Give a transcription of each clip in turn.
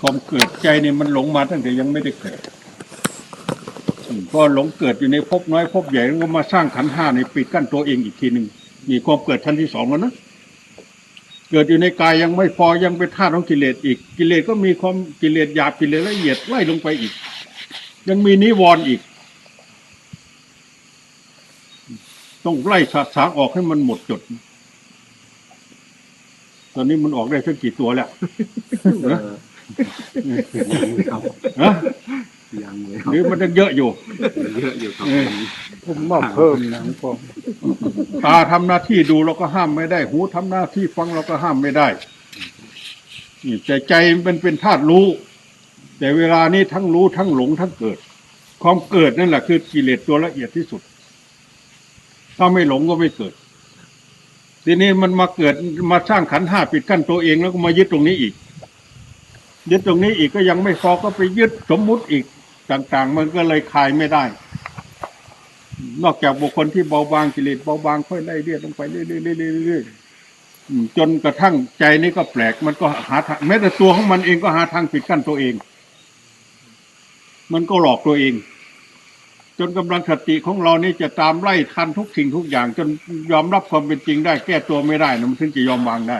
ความเกิดใจเนี่ยมันหลงมาตั้งแต่ยังไม่ได้เกิดอืมพอหลงเกิดอยู่ในภพน้อยภพใหญ่แล้วก็มาสร้างขันห้าในปิดกั้นตัวเองอีกทีหนึ่งมีความเกิดชั้นที่สองแล้วนะเกิดอยู่ในกายยังไม่พอยังเป็นธาตุของกิเลสอีก กิเลสก็มีความกิเลสหยาบกิเลสละเอียดไล่ลงไปอีก ยังมีนิวรณ์อีก ต้องไล่สะสางออกให้มันหมดจด ตอนนี้มันออกได้สักกี่ตัวแล้ว เออครับฮะยังเลยคหรือมันยังเยอะอยู่ เยอะอยู่ครับเออผมมาเพิ่มหนังผมตาทำหน้าที่ดูเราก็ห้ามไม่ได้ หูทำหน้าที่ฟังเราก็ห้ามไม่ได้นี่แต่ใจมันเป็นธาตุรู้ แต่เวลานี้ทั้งรู้ทั้งหลงทั้งเกิด ความเกิดนั่นแหละคือกิเลสตัวละเอียดที่สุด ถ้าไม่หลงก็ไม่เกิด ทีนี้มันมาเกิดมาสร้างขันธ์ห้าปิดกั้นตัวเองแล้วก็มายึดตรงนี้อีก ยึดตรงนี้อีกก็ยังไม่พอก็ไปยึดสมมุติอีกต่าง ๆ มันก็เลยคลายไม่ได้ นอกจากบุคคลที่เบาบางกิเลสเบาบางค่อยไล่เลียดลงไปเรื่อยๆจนกระทั่งใจนี่ก็แปลก มันก็หาทางแม้แต่ตัวของมันเองก็หาทางปิดกั้นตัวเอง มันก็หลอกตัวเอง จนกำลังสติของเรานี่จะตามไล่ทันทุกสิ่งทุกอย่าง จนยอมรับความเป็นจริงได้ แก้ตัวไม่ได้นะมันถึงจะยอมวางได้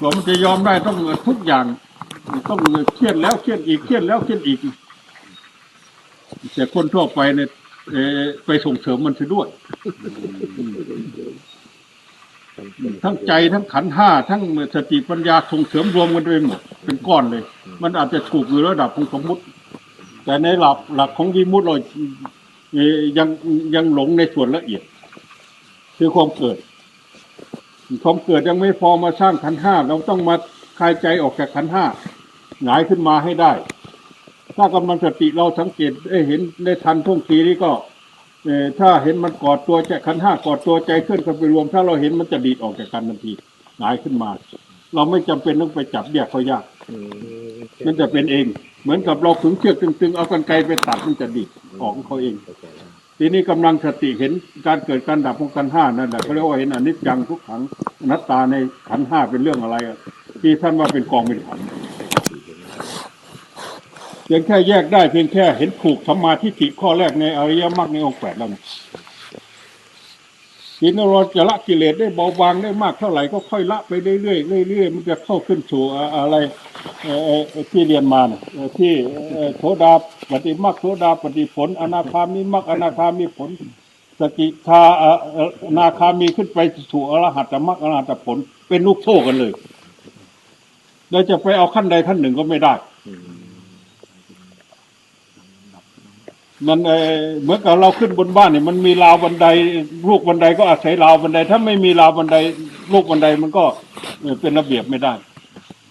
กวจะยอมกว่ามันจะยอมได้ต้องทุกอย่าง ต้องเครียดแล้วเครียดอีกเครียดแล้วเครียดอีกแต่คนทั่วไปเนี่ยไปส่งเสริมมันซะด้วย ทั้งใจทั้งขันห้าทั้งสติปัญญาส่งเสริมรวมกันไปหมดเป็นก้อนเลย มันอาจจะถูกอยู่ระดับของสมมุติ แต่ในหลักหลักของวิมุตติเรายังยังหลงในส่วนละเอียด คือความเกิด ความเกิดยังไม่พอมาสร้างขันธ์ห้าเราต้องมาคลายใจออกจากขันธ์ห้าหงายขึ้นมาให้ได้ ถ้ากำลังสติเราสังเกตได้เห็นได้ทันท่วงทีนี้ก็เอ่อถ้าเห็นมันกอดตัวใจขันธ์ห้ากอดตัวใจขึ้นกันไปรวม ถ้าเราเห็นมันจะดีดออกจากกันทันทีหงายขึ้นมา เราไม่จำเป็นต้องไปจับแยกเขายากมันจะเป็นเอง เหมือนกับเราขึงเชือกตึงๆเอากันไกรไปตัดมันจะดีดออกของเขาเอง ทีนี้กำลังสติเห็นการเกิดการดับของขันห้านั่นแหละเขาเรียกว่าเห็นอนิจจังทุกขังอนัตตาในขันห้าเป็นเรื่องอะไรที่ท่านว่าเป็นกองเป็นขันเพียงแค่แยกได้เพียงแค่เห็นถูกสัมมาทิฏฐิข้อแรกในอริยมรรคในองค์แปดแล้วนะ ทีนี้เราจะละกิเลสได้เบาบางได้มากเท่าไหร่ก็ค่อยละไปเรื่อยๆเรื่อยๆมันจะเข้าขึ้นสู่อะไรที่เรียนมานะเอ่อที่โสดาปฏิมรรคโสดาปฏิผล อนาคามิมรรคอนาคามิผล สกิทาเอ่อเอ่ออนาคามีขึ้นไปสู่อรหัตมรรคอรหัตผล เป็นลูกโซ่กันเลยเราจะไปเอาขั้นใดขั้นหนึ่งก็ไม่ได้ มันเอ่อเหมือนกับเราขึ้นบนบ้านเนี่ยมันมีราวบันไดลูกบันไดก็อาศัยราวบันได ถ้าไม่มีราวบันไดลูกบันไดมันก็เอ่อเป็นระเบียบไม่ได้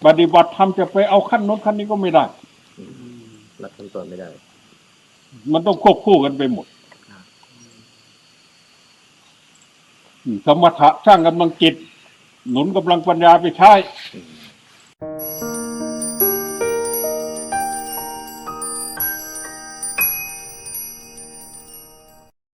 ปฏิบัติธรรมจะไปเอาขั้นโน้นขั้นนี้ก็ไม่ได้รับขั้นตอนไม่ได้ มันต้องควบคู่กันไปหมดอืมสมถะสร้างกำลังจิต หนุนกำลังปัญญาไปใช้อืม